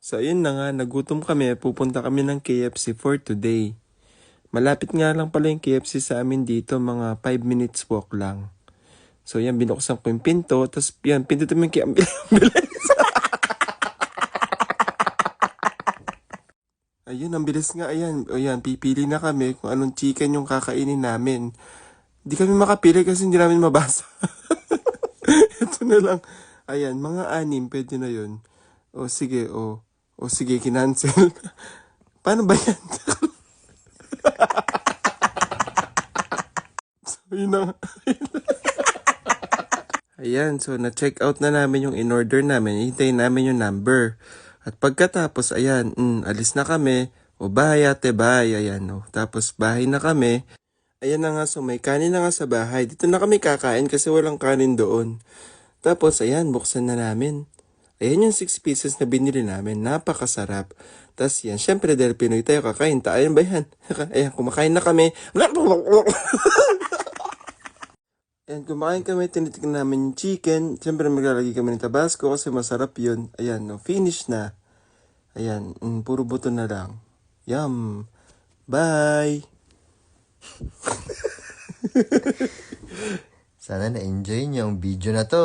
So ayun na nga, nagutom kami, pupunta kami ng KFC for today. Malapit nga lang pala yung KFC sa amin dito, mga 5 minutes walk lang. So yan, binuksan ko yung pinto, tapos yan, pinto mo yung ambulance. Ayun, ang bilis nga, ayan. O yan, pipili na kami kung anong chicken yung kakainin namin. Di kami makapili kasi hindi namin mabasa. Ito na lang. Ayan, mga anim, pwede na yun. O sige, o. O sige, kinancel. Paano ba yan? so, yun na. Ayan, so na-check out na namin yung in-order namin. Hintayin namin yung number. At pagkatapos, ayan, mm, alis na kami. O bye ate, bye. Ayan, no. Tapos bahay na kami. Ayan na nga, so may kanin na nga sa bahay. Dito na kami kakain kasi walang kanin doon. Tapos, ayan, buksan na namin. Ayan yung 6 pieces na binili namin. Napakasarap. Tapos yan, syempre dahil Pinoy tayo, kakain tayo. Ayan ba yan? Ayan, kumakain na kami. Ayan, kumakain kami, tinitignan namin yung chicken. Siyempre maglalagay kami ng tabasco kasi masarap yun. Ayan, no, finish na. Ayan, mm, puro buto na lang. Yum. Bye! Sana na-enjoy niyo ang video na to.